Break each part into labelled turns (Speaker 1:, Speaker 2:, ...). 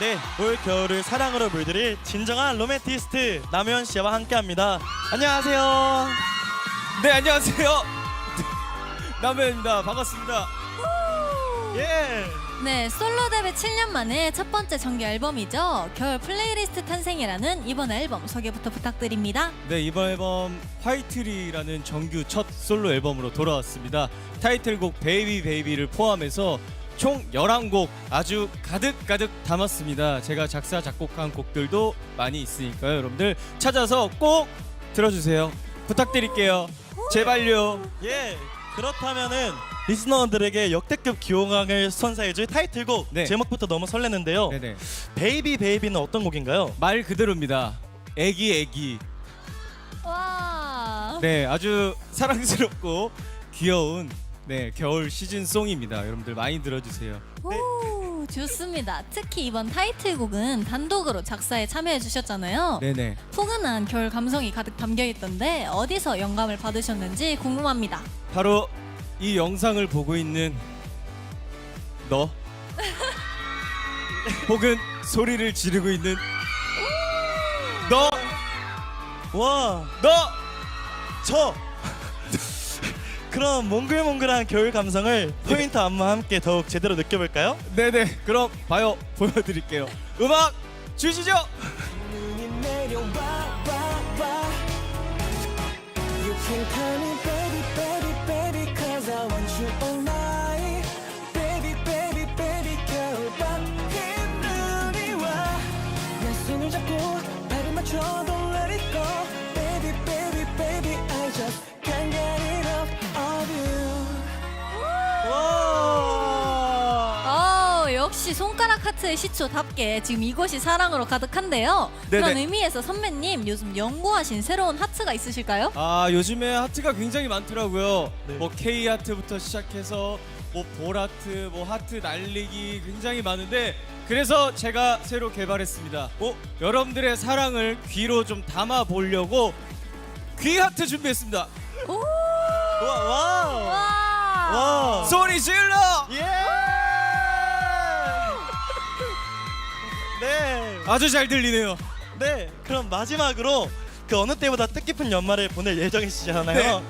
Speaker 1: 네, 올 겨울을 사랑으로 물들일 진정한 로맨티스트 남현 씨와 함께합니다. 안녕하세요.
Speaker 2: 네 안녕하세요 남현입니다 반갑습니다
Speaker 1: 예.
Speaker 3: 네, 솔로 데뷔 7년 만에 첫 번째 정규 앨범이죠. 겨울 플레이리스트 탄생이라는 이번 앨범 소개부터 부탁드립니다.
Speaker 2: 네 이번 앨범 화이트리라는 정규 첫 솔로 앨범으로 돌아왔습니다 타이틀곡 베이비 베이비를 포함해서 총 11곡 아주 가득가득 담았습니다 제가 작사 작곡한 곡들도 많이 있으니까요 여러분들 찾아서 꼭 들어주세요 부탁드릴게요 제발요
Speaker 1: 예. 그렇다면은 리스너들에게 역대급 기호강을 선사해줄 타이틀곡
Speaker 2: 네.
Speaker 1: 제목부터 너무 설레는데요.
Speaker 2: 네네
Speaker 1: 베이비 베이비는 어떤 곡인가요?
Speaker 2: 말 그대로입니다 애기 애기
Speaker 3: 와.
Speaker 2: 네, 아주 사랑스럽고 귀여운 네 겨울 시즌 송입니다. 여러분들 많이 들어주세요.
Speaker 3: 오, 좋습니다. 특히 이번 타이틀곡은 단독으로 작사에 참여해 주셨잖아요.
Speaker 2: 네네.
Speaker 3: 포근한 겨울 감성이 가득 담겨 있던데 어디서 영감을 받으셨는지 궁금합니다.
Speaker 2: 바로 이 영상을 보고 있는 너, 혹은 소리를 지르고 있는 너,
Speaker 1: 와,
Speaker 2: 너.
Speaker 1: 저. 그럼 몽글몽글한 겨울 감성을 포인트 안무와 함께 더욱 제대로 느껴볼까요?
Speaker 2: 네네. 그럼 봐요. 보여드릴게요. 음악 주시죠.
Speaker 4: 손을 잡고 발을 맞춰 Don't
Speaker 3: 역시 손가락 하트의 시초답게 지금 이곳이 사랑으로 가득한데요.
Speaker 2: 네네.
Speaker 3: 그런 의미에서 선배님 요즘 연구하신 새로운 하트가 있으실까요?
Speaker 2: 아 요즘에 하트가 굉장히 많더라고요.
Speaker 1: 네.
Speaker 2: 뭐 K 하트부터 시작해서 뭐볼 하트, 뭐 하트 날리기 굉장히 많은데 그래서 제가 새로 개발했습니다. 어, 여러분들의 사랑을 귀로 좀 담아 보려고 귀 하트 준비했습니다.
Speaker 3: 오!
Speaker 1: 와, 와.
Speaker 3: 와!
Speaker 1: 와.
Speaker 2: 소리 질러!
Speaker 1: 예. 네.
Speaker 2: 아주 잘 들리네요.
Speaker 1: 네, 그럼 마지막으로 그 어느 때보다 뜻깊은 연말을 보낼 예정이시잖아요.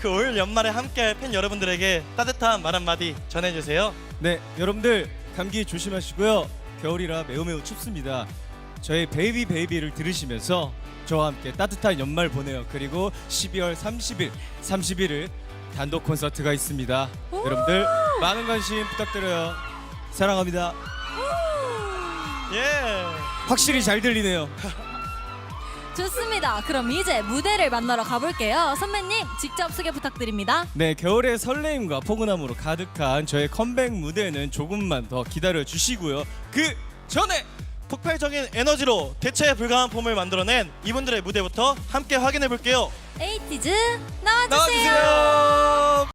Speaker 1: 그 올 연말에 함께할 팬 여러분들에게 따뜻한 말 한마디 전해주세요.
Speaker 2: 네, 여러분들 감기 조심하시고요. 겨울이라 매우 매우 춥습니다. 저희 베이비 베이비를 들으시면서 저와 함께 따뜻한 연말 보내요. 그리고 12월 30일, 31일 단독 콘서트가 있습니다. 여러분들 많은 관심 부탁드려요. 사랑합니다.
Speaker 1: 예.
Speaker 2: 확실히 잘 들리네요.
Speaker 3: 좋습니다. 그럼 이제 무대를 만나러 가볼게요. 선배님 직접 소개 부탁드립니다.
Speaker 2: 네, 겨울의 설레임과 포근함으로 가득한 저의 컴백 무대는 조금만 더 기다려 주시고요. 그 전에
Speaker 1: 폭발적인 에너지로 대체 불가한 폼을 만들어낸 이분들의 무대부터 함께 확인해 볼게요.
Speaker 3: 에이티즈 나와주세요.
Speaker 2: 나와주세요.